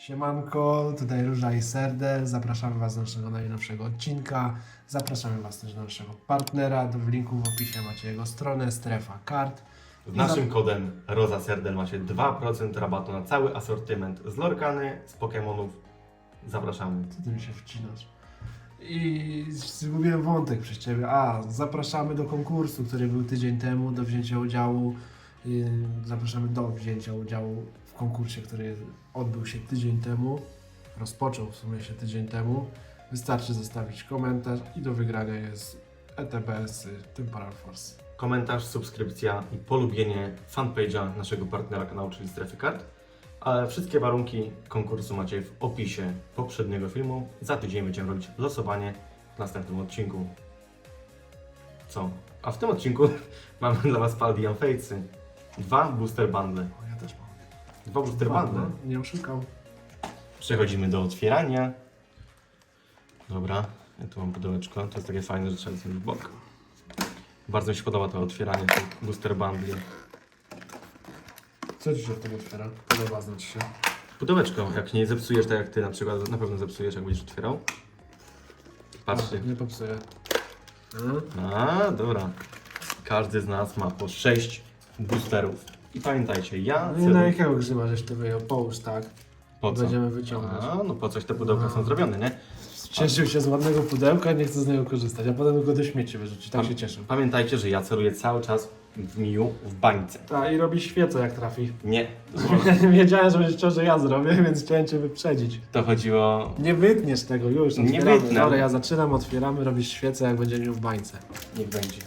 Siemanko, tutaj Róża i Serdel. Zapraszamy Was do naszego najnowszego odcinka. Zapraszamy Was też do naszego partnera. W linku w opisie macie jego stronę Strefa Kart. Z naszym kodem Roza Serdel macie 2% rabatu na cały asortyment z Lorkany, z Pokémonów. Zapraszamy. Co ty mi się wcinasz? I zgubiłem wątek przez Ciebie. A, zapraszamy do konkursu, który był tydzień temu, do wzięcia udziału. Yy, Zapraszamy do wzięcia udziału konkursie, który odbył się tydzień temu. Rozpoczął w sumie się tydzień temu. Wystarczy zostawić komentarz i do wygrania jest ETBS Temporal Force. Komentarz, subskrypcja i polubienie fanpage'a naszego partnera kanału, czyli Strefy Kart. Ale wszystkie warunki konkursu macie w opisie poprzedniego filmu. Za tydzień będziemy robić losowanie w następnym odcinku. Co? A w tym odcinku mamy dla Was Paldian Fatesy. Dwa booster bundle. O, ja też mam. Dwa booster bundle. no, Nie oszukał. Przechodzimy do otwierania. Dobra, ja tu mam pudełeczko. To jest takie fajne, że trzeba sobie w bok. Bardzo mi się podoba to otwieranie tych booster bundli. Co Ci się w tym otwiera? Podoba znaczy się. Pudełeczko, jak nie zepsujesz tak jak ty na przykład, na pewno zepsujesz jak będziesz otwierał. Patrzcie. Nie popsuję. A, dobra. Każdy z nas ma po 6 boosterów. I pamiętajcie, ja... No i na jakiego grzyba żeś to wyjął? Połóż tak. Po co? Będziemy wyciągać. A, no po coś te pudełka są zrobione, nie? Cieszył się z ładnego pudełka, nie chce z niego korzystać, a potem go do śmieci wyrzuci. Tak Pam- się cieszył. Pamiętajcie, że ja celuję cały czas w miu w bańce. Tak, i robi świecę jak trafi. Nie. Wiedziałem, że będziesz chciał, że ja zrobię, więc chciałem cię wyprzedzić. To chodziło Nie wytniesz tego już. Nie otwieramy. wytnę. Dobra, ja zaczynam, otwieramy, robisz świecę, jak będzie miał w bańce. Niech będzie.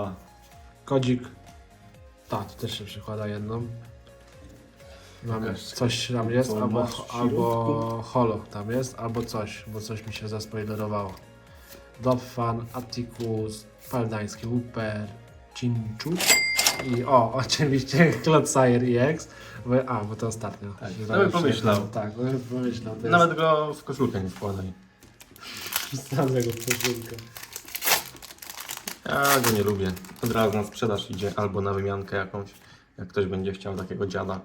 Uła. Kodzik. Tak, tu też się przykłada jedną. Mamy coś tam jest, albo, masz w albo holo tam jest, albo coś, bo coś mi się zaspoilerowało. Dobfan, Atticus, Paldański, Wooper, Cinchu i o, oczywiście Clodsire EX, bo, a, bo to ostatnio. Tak, no bym pomyślał. Tak, no bym pomyślał. To Nawet go w koszulkę nie wkładaj. jest samego w koszulkę. Ja go nie lubię. Od razu na sprzedaż idzie albo na wymiankę jakąś. Jak ktoś będzie chciał takiego dziada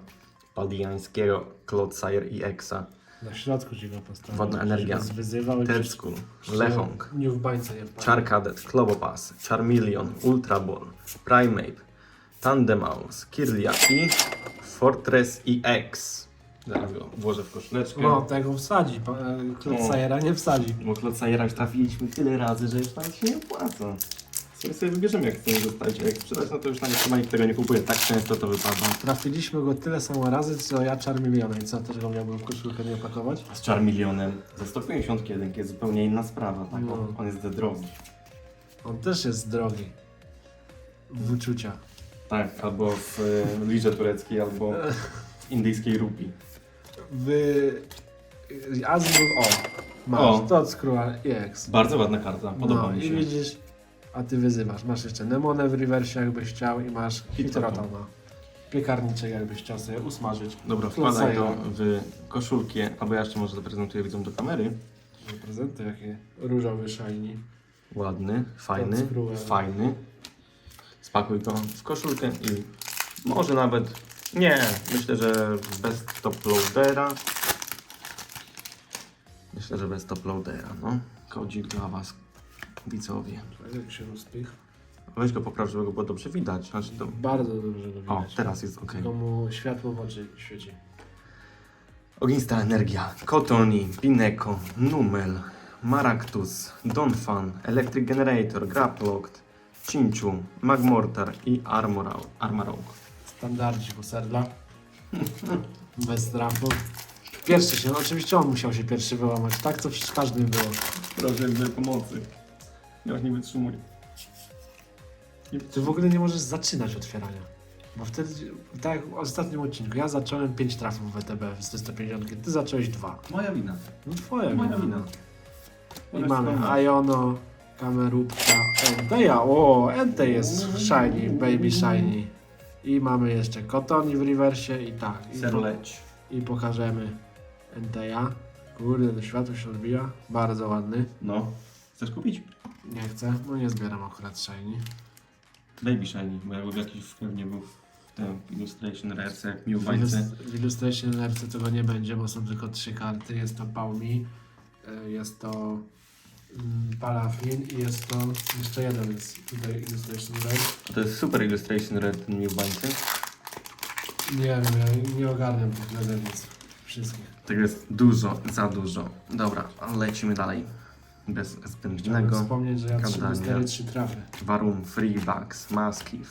paldiańskiego, Clodsire i Exa. Na środku ci go postawił. Wodna energia. Żebyś Wyzywał i Terskull, Lechong, Nie w bańce nie wpadł. Charcadet, Clobopass, Charmeleon, Ultra Ball, Primeape, Tandemaus, Kirlia i Fortress EX. Zaraz go włożę w koszuleczkę. No, tego wsadzi. pa- e, nie wsadzi. Bo Clodsira już trafiliśmy tyle razy, że już tam się nie opłaca. Sobie sobie wybierzemy jak chcemy zostać, a jak sprzedać, no to już chyba nikt tego nie kupuje. Tak często to wypada. Trafiliśmy go tyle samo razy, co ja Charmeleona i co, też go miałbym w koszulkę nie opakować? Z Charmeleonem za 151 jest zupełnie inna sprawa, tak? No. On- On jest za drogi. On też jest drogi. W uczucia. Tak, albo w y, lirze tureckiej, albo w indyjskiej rupii. W... Azul, o, masz, O. to od Skrull EX. Bardzo ładna karta, podoba no, mi i się. widzisz, a ty wyzywasz. Masz jeszcze Nemonę w rewersie, jakbyś chciał i masz Hitrotona. Piekarniczek, jakbyś chciał sobie usmażyć. Dobra, wkładaj to w koszulki, albo ja jeszcze może zaprezentuję widzom do kamery. Prezenty jakie różowy shiny. Ładny, fajny, fajny. Spakuj go w koszulkę i może nawet, nie, myślę, że bez toploadera. Myślę, że bez toploadera, no. Kodzik dla Was, widzowie. Jak się rozpich. Weź go popraw, żeby go było dobrze widać. Znaczy to... Bardzo dobrze go O, widać. teraz jest ok. Tylko mu światło w oczy świeci. Ognista Energia, Kotoni, Pineko, Numel, Maractus, Donphan, Electric Generator, Graplocked, Cinchu, Magmortar i Armorau, Armorok. Standardzi Serla. Bez strachu. Pierwszy się, no oczywiście on musiał się pierwszy wyłamać. Tak to w każdym było. Proszę bez pomocy. Ja już nie wytrzymuję. Ty w ogóle nie możesz zaczynać otwierania. Bo wtedy, tak jak w ostatnim odcinku, ja zacząłem 5 trafów w ETB z 150, ty zacząłeś 2. Moja wina. No twoja Moja wina. wina. I mamy Iono, Kamerupka, Enteja. O, Ente jest shiny, baby shiny. I mamy jeszcze Kotoni w rewersie i tak. I, Serleć. I pokażemy Enteja. Kurde, to światło się odbija. Bardzo ładny. No. Chcesz kupić? Nie chcę, no nie zbieram akurat shiny. Baby Shiny, bo jakby jakiś pewnie był w tym Illustration Rarce jak mi W Illus- W Illustration tego nie będzie, bo są tylko trzy karty. Jest to Paumi, y, jest to mm, Palafin i jest to jeszcze jeden jest tutaj Illustration Rare. To jest super Illustration Rare ten mi w bańce. Nie wiem, ja nie ogarniam tych nazewnic wszystkich. Tego jest dużo, za dużo. Dobra, lecimy dalej. Bez Chciałbym zbędnego. wspomnieć, że ja trzy gadania. trzy trafy. Warum, Freebugs, Maskiv,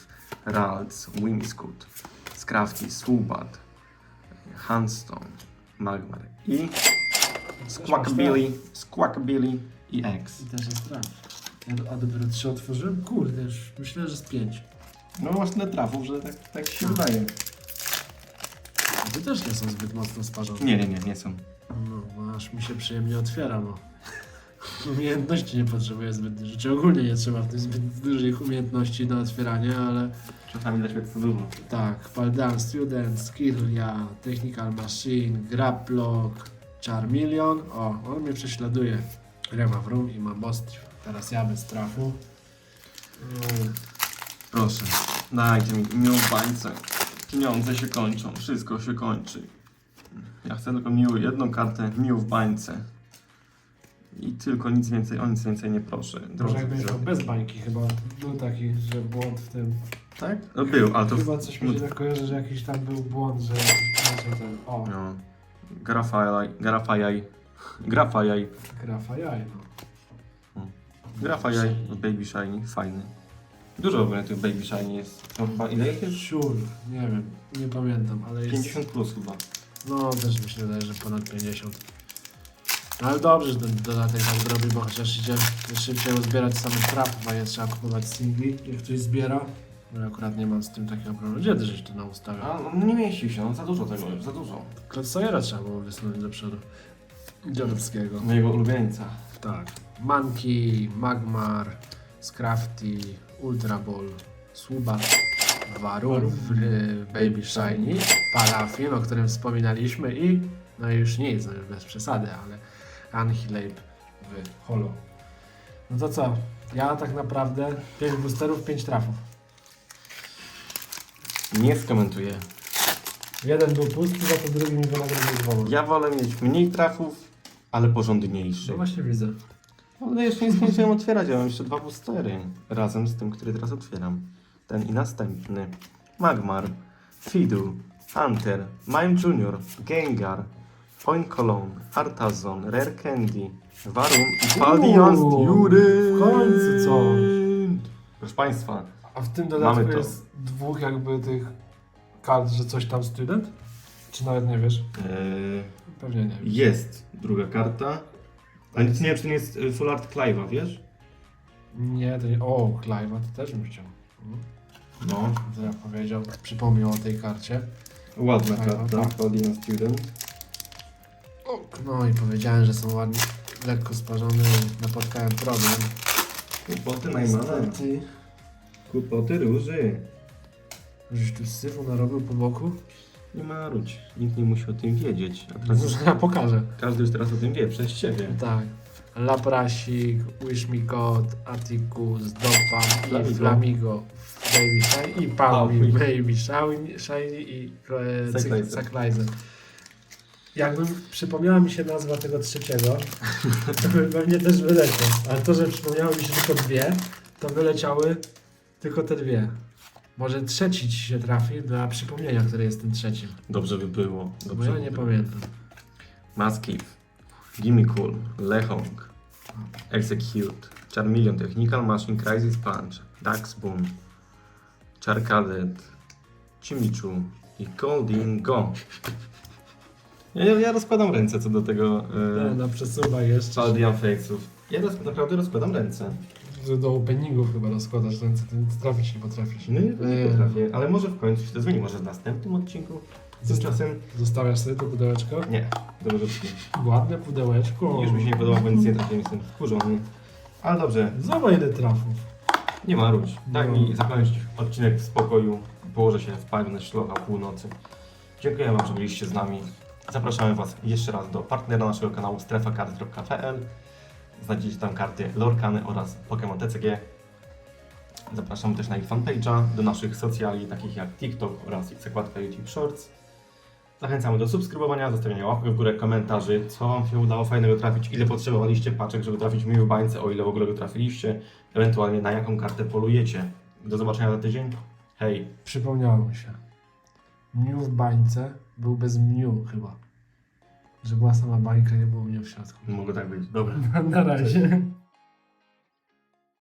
Ralds, Wimscoot, Scrafty, Swubat, Handstone, Magmar i Squawkabilly, Squawkabilly i X. I też jest traf. Ja, a dopiero trzy otworzyłem? Kurde, już myślę, że z pięć. No masz tyle trafów, że tak, tak się wydaje. Wy też nie są zbyt mocno sparzone. Nie, nie, nie, nie są. No, bo aż mi się przyjemnie otwiera, no. Umiejętności nie potrzebuję zbyt dużo. Czy ogólnie nie trzeba w tym zbyt dużych umiejętności na otwieranie, ale Czasami dla świata to dużo. tak, Paldan Student, Skirlia, Technical Machine, Graplock, Charmeleon. O, on mnie prześladuje. Rema w room i mam Bostrif. Teraz ja bez trafu. Mm, Proszę, dajcie mi miłą bańce. Pieniądze się kończą, wszystko się kończy. Ja chcę tylko miłą, jedną kartę miłą w bańce. I tylko nic więcej, o nic więcej nie proszę. Może jakby widzowie. bez bańki chyba. Był taki, że błąd w tym. Tak? No był, ale to... Chyba coś mi się tak kojarzy, że jakiś tam był błąd, że ten. O, No. Grafajaj, grafajaj, grafajaj, grafa jaj, no. grafajaj, Baby Shiny, fajny. Dużo w ogóle tych Baby Shiny jest. To chyba ile ich jest? Siur, nie wiem, nie pamiętam, ale jest... 50 plus chyba. No, też mi się wydaje, że ponad 50. No, ale dobrze, że ten dodatek tak zrobi, bo chociaż idzie szybciej uzbierać same trapy, a nie trzeba kupować singli, jak ktoś zbiera. No ja akurat nie mam z tym takiego problemu. Gdzie ty żeś to A, naustawiał? no nie mieści się, no za dużo tego za dużo. Klot Sawyera trzeba było wysunąć do przodu. Dziadowskiego. Mojego ulubieńca. Tak. Monkey, Magmar, Scrafty, Ultra Ball, Subat, Varun, y, Baby Shiny, Palafin, o którym wspominaliśmy i no i już nic, no już bez przesady, ale Anhilate w holo. No to co? Ja tak naprawdę 5 boosterów, 5 trafów. Nie skomentuję. Jeden był pusty, za to drugi mi wynagrodził dwoma. Ja wolę mieć mniej trafów, ale porządniejszy. No właśnie widzę. Ale jeszcze nie skończyłem otwierać, ja mam jeszcze dwa boostery. Razem z tym, który teraz otwieram. Ten i następny. Magmar, Fidu, Hunter, Mime Junior, Gengar, Point Cologne, Artazon, Rare Candy, Varum i Paldians Jury. w końcu coś. Proszę Państwa, A w tym Mamy dodatku to. jest dwóch jakby tych kart, że coś tam student? Czy nawet nie wiesz? yy, Pewnie nie wiesz. jest druga karta. Ale nie wiem, czy to nie jest y, Full Art Clive'a, wiesz? Nie, to nie. O, Clive'a to też bym chciał. Mhm. No. To ja powiedział, przypomniał o tej karcie. Ładna Clive'a, karta, tak. Paldian Student. No i powiedziałem, że są ładnie, lekko sparzone i napotkałem problem. Kłopoty Najmana. Niestety. Kłopoty róży. Żeś tu syfu narobił po boku? Nie marudź, nikt nie musi o tym wiedzieć. A teraz Może ja pokażę. każdy już teraz o tym wie, przez ciebie. Tak. Laprasik, Wish Me God, Atticus, Dopam i Flamigo. Flamigo, Baby Shiny i Palmi, Palmi. Baby Shiny, Shiny i. Cyclizer. Jakbym przypomniała mi się nazwa tego trzeciego, to by pewnie też wyleciał. Ale to, że przypomniały mi się tylko dwie, to wyleciały tylko te dwie. Może trzeci ci się trafi dla przypomnienia, który jest tym trzecim. Dobrze by było. Bo Dobrze ja by nie było. pamiętam. Maskiv, Gimme Cool, Lehong, Execute, Charmeleon, Technical Machine, Crisis Punch, Dax Boom, Charcadet, Chimichu i Golding Go. Ja, ja rozkładam ręce co do tego No, e, na przesuwaj jeszcze. Paldian Fakesów. Ja roz, naprawdę rozkładam ręce. Że do openingów chyba rozkładasz ręce, ty trafić nie potrafisz. No nie, nie potrafię, ale może w końcu się to zmieni, może w następnym odcinku. Tymczasem Zostawiasz sobie to pudełeczko? nie, do. Ładne pudełeczko. Już mi się nie podoba, bo nic nie trafię, jestem wkurzony. Ale dobrze, Zobacz ile trafów. nie ma. Daj No. mi zakończyć odcinek w spokoju. Położę się w pewne szlocha północy. Dziękuję Wam, że byliście z nami. Zapraszamy Was jeszcze raz do partnera naszego kanału strefakart.pl. Znajdziecie tam karty Lorkany oraz Pokémon TCG. Zapraszamy też na ich fanpage'a, do naszych socjali takich jak TikTok oraz ich zakładka YouTube Shorts. Zachęcamy do subskrybowania, zostawiania łapek w górę, komentarzy, co Wam się udało fajnego trafić, ile potrzebowaliście paczek, żeby trafić w bańce, o ile w ogóle go trafiliście, ewentualnie na jaką kartę polujecie. Do zobaczenia za tydzień. Hej! Przypomniało mi się. Mniu w bańce był bez mniu chyba. Że była sama bańka, nie było mniu w środku. Mogło tak być. Dobra. Na razie.